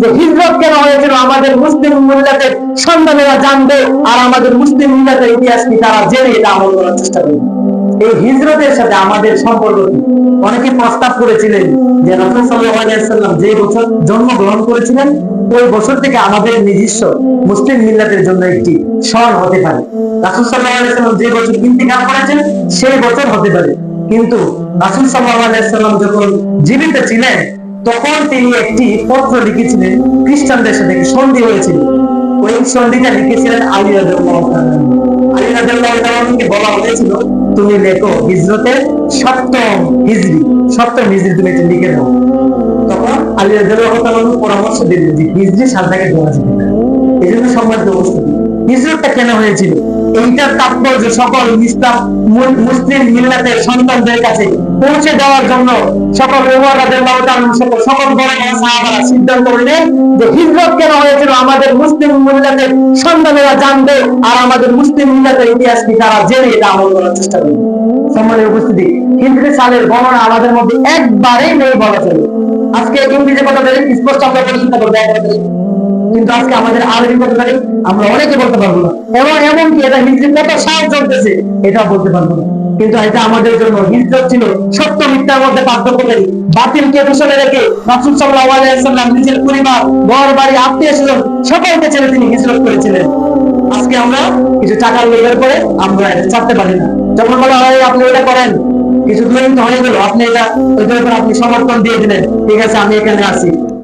যে হিজরত কেন হয়েছিল? আমাদের মুসলিম মহিলাদের সন্তানেরা জানবে আর আমাদের মুসলিম মহিলাদের ইতিহাস কি? তারা জেনে এটা আমল করার চেষ্টা করবে। এই হিজরতের সাথে আমাদের সম্পর্ক অনেকে প্রস্তাব করেছিলেন যে যে বছর জন্মগ্রহণ করেছিলেন, ওই বছর থেকে আমাদের নিজস্ব মুসলিম মিল্লাতের জন্য একটি সন হতে পারে। রাসূল যে বছর ইন্তিকাল করেছেন, সেই বছর হতে পারে। কিন্তু রাসূল সাল্লাল্লাহু আলাইহি সাল্লাম যখন জীবিত ছিলেন তখন তিনি একটি পত্র লিখেছিলেন, খ্রিস্টানদের সাথে সন্ধি হয়েছিল। ওই সন্ধিটা লিখেছিলেন আলী বলা হয়েছিল, তুমি লেখো হিজরতের সপ্তম সপ্তম তুমি লিখে দাও তখন আলী পরামর্শ দিলেন যে হিজরি দেওয়া পারে এই জন্য সম্মানিত হিজরতটা কেন হয়েছিল? এইটার তাৎপর্য সকল মুসলিম মিল্লাতের সন্তানদের কাছে পৌঁছে দেওয়ার জন্য সকল সকল বড় সিদ্ধান্ত যে হিজরত কেন হয়েছিল? আমাদের মুসলিম মিল্লাতের সন্তানেরা জানবে আর আমাদের মুসলিম মিল্লাতের ইতিহাস কি? তারা জেনে এটা আমল করার চেষ্টা করবে। সম্মানের উপস্থিতি, হিজরি সালের গণনা আমাদের মধ্যে একবারেই নেই বলা চলে। আজকে ইংরেজি কথা স্পষ্ট আমরা করব কিন্তু আজকে আমাদের আরবি কথা জানি আমরা অনেকে বলতে পারব না। এবং এমনকি এটা হিজরি কত সাল চলতেছে এটা বলতে পারব না। কিন্তু এটা আমাদের জন্য হিজরত ছিল, সত্য মিথ্যার মধ্যে পার্থক্যকারী বাতিলকে দূষণে রেখে রাসূল সাল্লাল্লাহু আলাইহি ওয়াসাল্লাম নিজের পরিবার, ঘর, বাড়ি, আত্মীয় স্বজন সকলকে ছেড়ে তিনি হিজরত করেছিলেন। আজকে আমরা কিছু টাকার লোভের পরে আমরা এটা ছাড়তে পারি না। যখন বলা হয়, আপনি এটা করেন। কিছু দূরে হয়ে গেল, আপনি এটা, ওইটার উপর আপনি সমর্থন দিয়ে দিলেন। ঠিক আছে, আমি এখানে আছি।